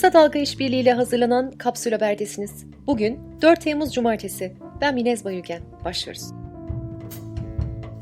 Kısa Dalga İşbirliği ile hazırlanan Kapsül Haber'desiniz. Bugün 4 Temmuz Cumartesi. Ben Minez Bayülgen. Başlıyoruz.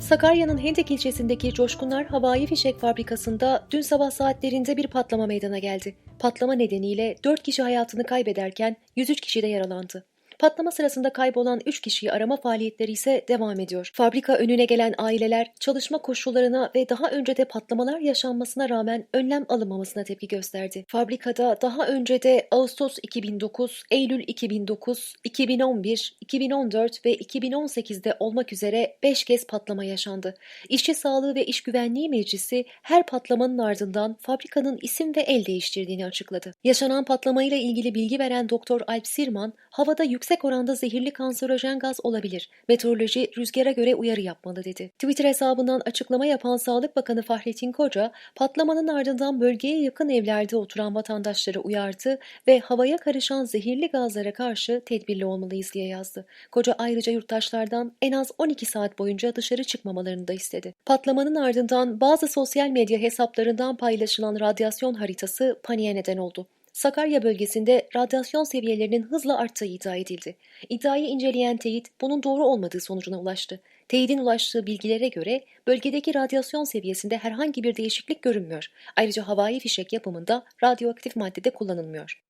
Sakarya'nın Hendek ilçesindeki Coşkunlar Havai Fişek Fabrikası'nda dün sabah saatlerinde bir patlama meydana geldi. Patlama nedeniyle 4 kişi hayatını kaybederken 103 kişi de yaralandı. Patlama sırasında kaybolan 3 kişiyi arama faaliyetleri ise devam ediyor. Fabrika önüne gelen aileler çalışma koşullarına ve daha önce de patlamalar yaşanmasına rağmen önlem alınmamasına tepki gösterdi. Fabrikada daha önce de Ağustos 2009, Eylül 2009, 2011, 2014 ve 2018'de olmak üzere 5 kez patlama yaşandı. İşçi Sağlığı ve İş Güvenliği Meclisi her patlamanın ardından fabrikanın isim ve el değiştirdiğini açıkladı. Yaşanan patlamayla ilgili bilgi veren Doktor Alp Sirman, havada yüksek oranda zehirli kanserojen gaz olabilir. Meteoroloji rüzgara göre uyarı yapmalı dedi. Twitter hesabından açıklama yapan Sağlık Bakanı Fahrettin Koca, patlamanın ardından bölgeye yakın evlerde oturan vatandaşları uyardı ve havaya karışan zehirli gazlara karşı tedbirli olmalıyız diye yazdı. Koca ayrıca yurttaşlardan en az 12 saat boyunca dışarı çıkmamalarını da istedi. Patlamanın ardından bazı sosyal medya hesaplarından paylaşılan radyasyon haritası paniğe neden oldu. Sakarya bölgesinde radyasyon seviyelerinin hızla arttığı iddia edildi. İddiayı inceleyen teyit bunun doğru olmadığı sonucuna ulaştı. Teyidin ulaştığı bilgilere göre bölgedeki radyasyon seviyesinde herhangi bir değişiklik görünmüyor. Ayrıca havai fişek yapımında radyoaktif madde de kullanılmıyor.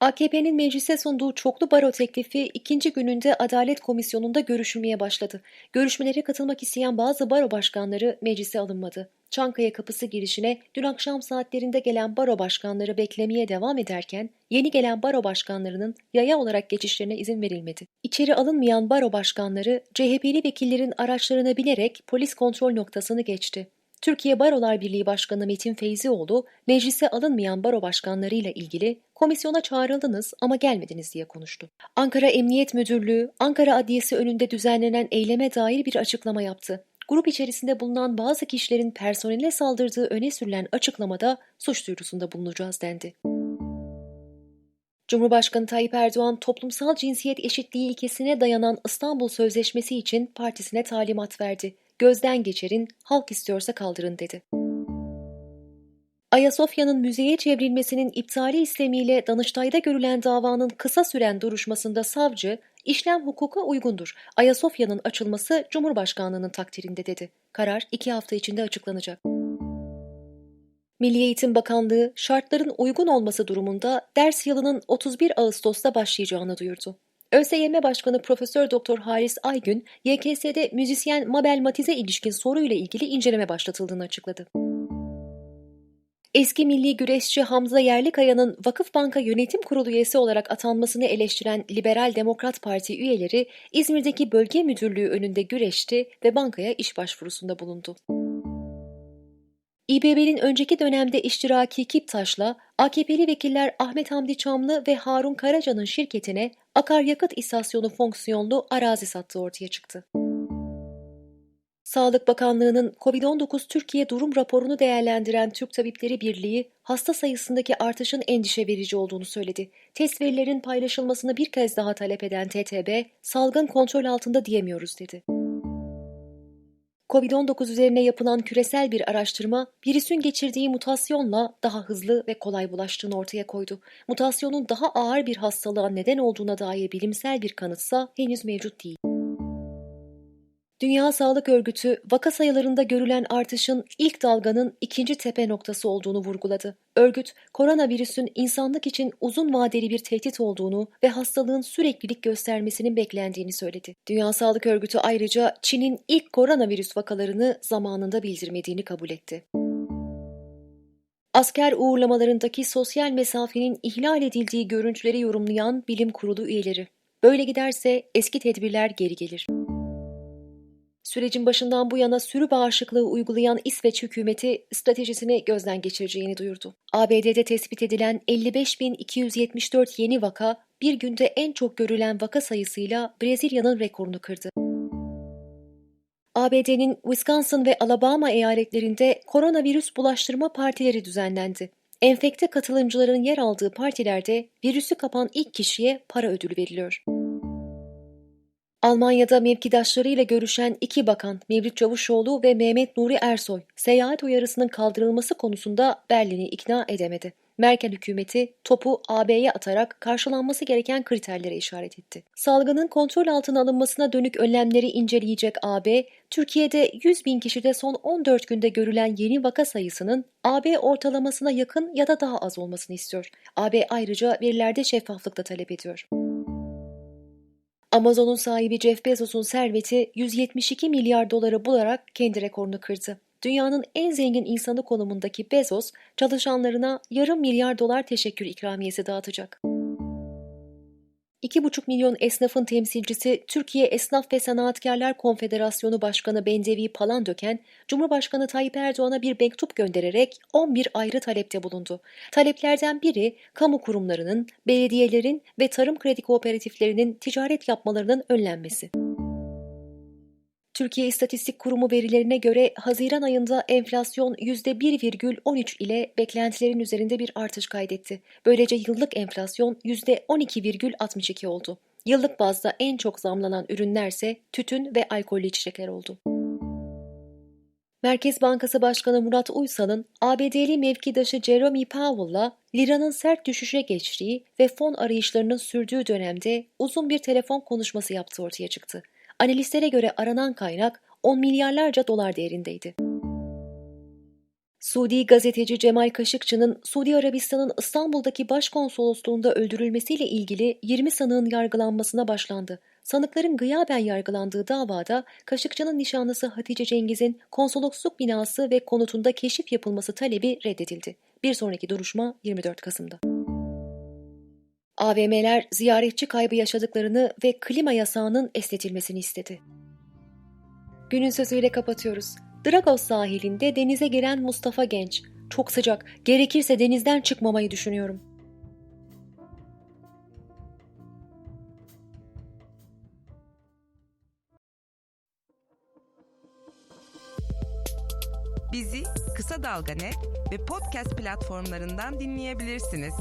AKP'nin meclise sunduğu çoklu baro teklifi ikinci gününde Adalet Komisyonu'nda görüşülmeye başladı. Görüşmelere katılmak isteyen bazı baro başkanları meclise alınmadı. Çankaya kapısı girişine dün akşam saatlerinde gelen baro başkanları beklemeye devam ederken yeni gelen baro başkanlarının yaya olarak geçişlerine izin verilmedi. İçeri alınmayan baro başkanları CHP'li vekillerin araçlarına binerek polis kontrol noktasını geçti. Türkiye Barolar Birliği Başkanı Metin Feyzioğlu, meclise alınmayan baro başkanlarıyla ilgili komisyona çağrıldınız ama gelmediniz diye konuştu. Ankara Emniyet Müdürlüğü, Ankara Adliyesi önünde düzenlenen eyleme dair bir açıklama yaptı. Grup içerisinde bulunan bazı kişilerin personele saldırdığı öne sürülen açıklamada suç duyurusunda bulunacağız dendi. Cumhurbaşkanı Tayyip Erdoğan toplumsal cinsiyet eşitliği ilkesine dayanan İstanbul Sözleşmesi için partisine talimat verdi. Gözden geçerin, halk istiyorsa kaldırın dedi. Ayasofya'nın müzeye çevrilmesinin iptali istemiyle Danıştay'da görülen davanın kısa süren duruşmasında savcı, işlem hukuka uygundur. Ayasofya'nın açılması Cumhurbaşkanlığının takdirinde dedi. Karar iki hafta içinde açıklanacak. Milli Eğitim Bakanlığı şartların uygun olması durumunda ders yılının 31 Ağustos'ta başlayacağını duyurdu. ÖSYM Başkanı Profesör Doktor Haris Aygün, YKS'de müzisyen Mabel Matiz'e ilişkin soruyla ilgili inceleme başlatıldığını açıkladı. Eski milli güreşçi Hamza Yerlikaya'nın Vakıfbanka Yönetim Kurulu üyesi olarak atanmasını eleştiren Liberal Demokrat Parti üyeleri İzmir'deki bölge müdürlüğü önünde güreşti ve bankaya iş başvurusunda bulundu. İBB'nin önceki dönemde iştiraki Kiptaş'la AKP'li vekiller Ahmet Hamdi Çamlı ve Harun Karaca'nın şirketine akaryakıt istasyonu fonksiyonlu arazi sattığı ortaya çıktı. Sağlık Bakanlığı'nın COVID-19 Türkiye durum raporunu değerlendiren Türk Tabipleri Birliği, hasta sayısındaki artışın endişe verici olduğunu söyledi. Test verilerin paylaşılmasını bir kez daha talep eden TTB, salgın kontrol altında diyemiyoruz dedi. Covid-19 üzerine yapılan küresel bir araştırma, virüsün geçirdiği mutasyonla daha hızlı ve kolay bulaştığını ortaya koydu. Mutasyonun daha ağır bir hastalığa neden olduğuna dair bilimsel bir kanıtsa henüz mevcut değil. Dünya Sağlık Örgütü vaka sayılarında görülen artışın ilk dalganın ikinci tepe noktası olduğunu vurguladı. Örgüt, koronavirüsün insanlık için uzun vadeli bir tehdit olduğunu ve hastalığın süreklilik göstermesinin beklendiğini söyledi. Dünya Sağlık Örgütü ayrıca Çin'in ilk koronavirüs vakalarını zamanında bildirmediğini kabul etti. Asker uğurlamalarındaki sosyal mesafenin ihlal edildiği görüntüleri yorumlayan bilim kurulu üyeleri. Böyle giderse eski tedbirler geri gelir. Sürecin başından bu yana sürü bağışıklığı uygulayan İsveç hükümeti stratejisini gözden geçireceğini duyurdu. ABD'de tespit edilen 55.274 yeni vaka bir günde en çok görülen vaka sayısıyla Brezilya'nın rekorunu kırdı. ABD'nin Wisconsin ve Alabama eyaletlerinde koronavirüs bulaştırma partileri düzenlendi. Enfekte katılımcıların yer aldığı partilerde virüsü kapan ilk kişiye para ödülü veriliyor. Almanya'da mevkidaşlarıyla görüşen iki bakan Mevlüt Çavuşoğlu ve Mehmet Nuri Ersoy seyahat uyarısının kaldırılması konusunda Berlin'i ikna edemedi. Merkel hükümeti topu AB'ye atarak karşılanması gereken kriterlere işaret etti. Salgının kontrol altına alınmasına dönük önlemleri inceleyecek AB, Türkiye'de 100 bin kişide son 14 günde görülen yeni vaka sayısının AB ortalamasına yakın ya da daha az olmasını istiyor. AB ayrıca verilerde şeffaflık da talep ediyor. Amazon'un sahibi Jeff Bezos'un serveti 172 milyar doları bularak kendi rekorunu kırdı. Dünyanın en zengin insanı konumundaki Bezos, çalışanlarına yarım milyar dolar teşekkür ikramiyesi dağıtacak. 2,5 milyon esnafın temsilcisi Türkiye Esnaf ve Sanatkarlar Konfederasyonu Başkanı Bendevi Palandöken, Cumhurbaşkanı Tayyip Erdoğan'a bir mektup göndererek 11 ayrı talepte bulundu. Taleplerden biri, kamu kurumlarının, belediyelerin ve tarım kredi kooperatiflerinin ticaret yapmalarının önlenmesi. Türkiye İstatistik Kurumu verilerine göre Haziran ayında enflasyon %1,13 ile beklentilerin üzerinde bir artış kaydetti. Böylece yıllık enflasyon %12,62 oldu. Yıllık bazda en çok zamlanan ürünlerse tütün ve alkollü içecekler oldu. Merkez Bankası Başkanı Murat Uysal'ın ABD'li mevkidaşı Jeremy Powell'la liranın sert düşüşe geçtiği ve fon arayışlarının sürdüğü dönemde uzun bir telefon konuşması yaptığı ortaya çıktı. Analistlere göre aranan kaynak 10 milyarlarca dolar değerindeydi. Suudi gazeteci Cemal Kaşıkçı'nın Suudi Arabistan'ın İstanbul'daki başkonsolosluğunda öldürülmesiyle ilgili 20 sanığın yargılanmasına başlandı. Sanıkların gıyaben yargılandığı davada Kaşıkçı'nın nişanlısı Hatice Cengiz'in konsolosluk binası ve konutunda keşif yapılması talebi reddedildi. Bir sonraki duruşma 24 Kasım'da. AVM'ler ziyaretçi kaybı yaşadıklarını ve klima yasağının esnetilmesini istedi. Günün sözüyle kapatıyoruz. Dragos sahilinde denize giren Mustafa Genç. Çok sıcak, gerekirse denizden çıkmamayı düşünüyorum. Bizi Kısa Dalga Net ve podcast platformlarından dinleyebilirsiniz.